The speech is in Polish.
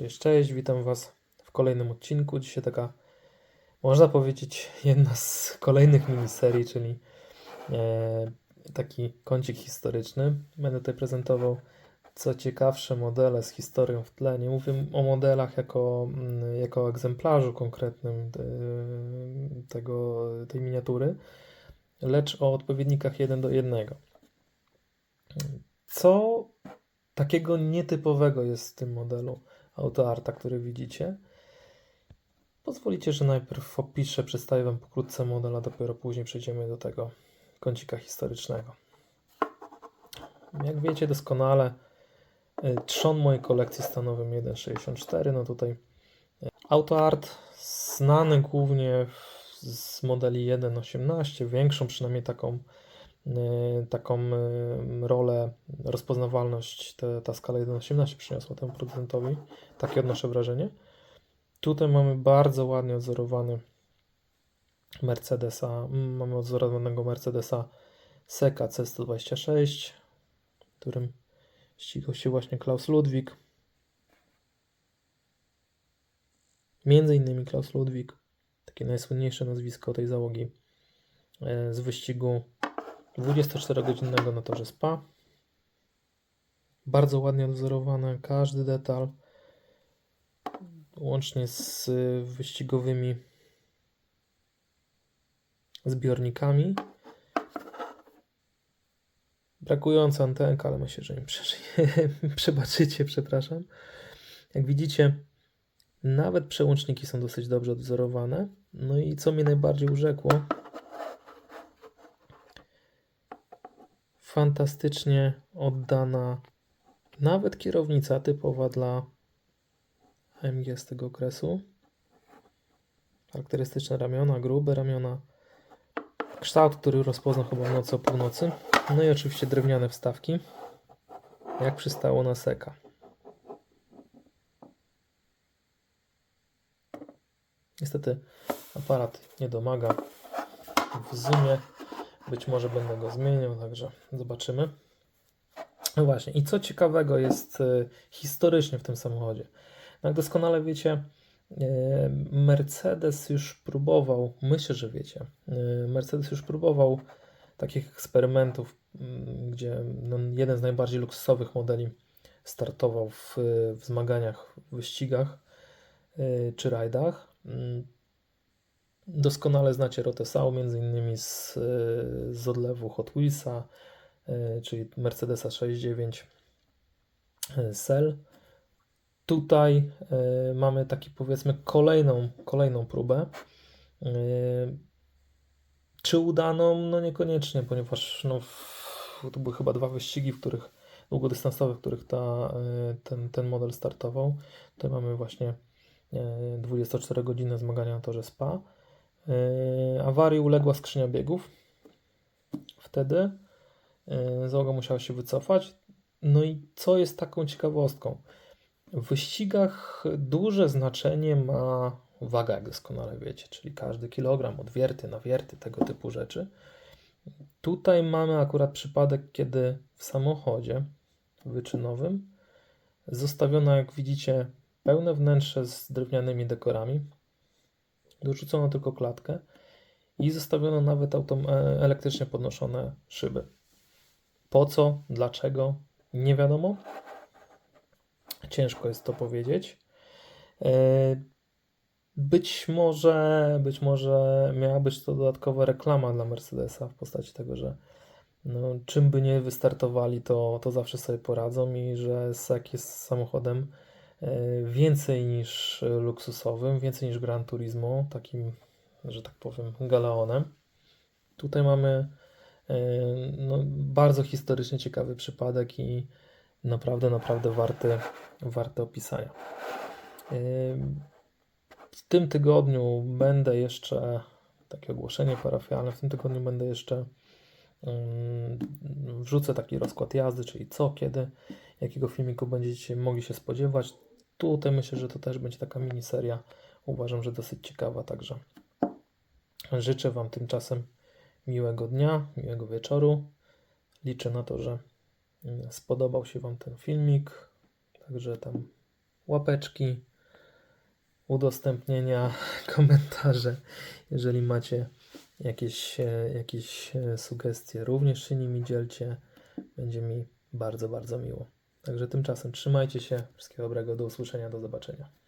Cześć, cześć, witam Was w kolejnym odcinku. Dzisiaj taka, można powiedzieć, jedna z kolejnych miniserii, czyli e, taki kącik historyczny. Będę tutaj prezentował co ciekawsze modele z historią w tle. Nie mówię o modelach jako, mm, jako egzemplarzu konkretnym e, tego, tej miniatury, lecz o odpowiednikach 1 do 1. Co takiego nietypowego jest w tym modelu AutoArta, który widzicie? Pozwolicie, że najpierw opiszę, przedstawię Wam pokrótce model, a dopiero później przejdziemy do tego kącika historycznego. Jak wiecie doskonale, y, trzon mojej kolekcji stanowią 1.64. No tutaj y, AutoArt znany głównie z modeli 1.18, większą przynajmniej taką taką y, rolę, rozpoznawalność te, ta skala 1.18 przyniosła temu producentowi. Takie odnoszę wrażenie. Tutaj mamy bardzo ładnie odzorowany Mercedesa, mm, mamy odzorowanego Mercedesa Seka C126, którym ścigał się właśnie Klaus Ludwig. Między innymi Klaus Ludwig, takie najsłynniejsze nazwisko tej załogi e, z wyścigu 24-godzinnego na torze Spa. Bardzo ładnie odzorowane, każdy detal, łącznie z y, wyścigowymi zbiornikami. Brakująca antenka, ale myślę, że im przebaczycie, przepraszam. Jak widzicie, nawet przełączniki są dosyć dobrze odwzorowane. No i co mnie najbardziej urzekło, fantastycznie oddana nawet kierownica typowa dla AMG z tego okresu. Charakterystyczne ramiona, grube ramiona. Kształt, który rozpoznał chyba w nocy o północy. No i oczywiście drewniane wstawki, jak przystało na seka. Niestety aparat nie domaga w zoomie. Być może będę go zmieniał, także zobaczymy. No właśnie, i co ciekawego jest y, historycznie w tym samochodzie? No jak doskonale wiecie, y, Mercedes już próbował, myślę, że wiecie, y, Mercedes już próbował takich eksperymentów, mm, gdzie no, jeden z najbardziej luksusowych modeli startował w, w zmaganiach, w wyścigach czy rajdach. Doskonale znacie Rotesau, między innymi z, y, z odlewu Hot Wheelsa, y, czyli Mercedesa 69 y, Cell. Tutaj mamy taki powiedzmy kolejną, kolejną próbę. Czy udaną? No niekoniecznie, ponieważ no, to były chyba dwa wyścigi, w których długodystansowe, w których ta, ten, ten model startował. Tutaj mamy właśnie y, 24-godzinne zmagania na torze Spa. Yy, awarii uległa skrzynia biegów. Wtedy yy, załoga musiała się wycofać. No i co jest taką ciekawostką? W wyścigach duże znaczenie ma waga, jak doskonale wiecie, czyli każdy kilogram, odwierty, nawierty, tego typu rzeczy. Tutaj mamy akurat przypadek, kiedy w samochodzie wyczynowym zostawiono, jak widzicie, pełne wnętrze z drewnianymi dekorami, dorzucono tylko klatkę i zostawiono nawet autom- e, elektrycznie podnoszone szyby. Po co, dlaczego, nie wiadomo. Ciężko jest to powiedzieć. E, Być może, być może miała być to dodatkowa reklama dla Mercedesa w postaci tego, że no, czym by nie wystartowali, to, to zawsze sobie poradzą i że SEK jest samochodem więcej niż luksusowym, więcej niż Gran Turismo, takim, że tak powiem, galeonem. Tutaj mamy e, no, bardzo historycznie ciekawy przypadek i naprawdę, naprawdę warty, warty opisania. E, W tym tygodniu będę jeszcze, takie ogłoszenie parafialne, w tym tygodniu będę jeszcze mm, wrzucę taki rozkład jazdy, czyli co, kiedy, jakiego filmiku będziecie mogli się spodziewać. Tutaj myślę, że to też będzie taka miniseria. Uważam, że dosyć ciekawa, także życzę Wam tymczasem miłego dnia, miłego wieczoru. Liczę na to, że mm, spodobał się Wam ten filmik, także tam łapeczki, udostępnienia, komentarze. Jeżeli macie jakieś, e, jakieś e, sugestie, również się nimi dzielcie. Będzie mi bardzo, bardzo miło. Także tymczasem trzymajcie się. Wszystkiego dobrego. Do usłyszenia. Do zobaczenia.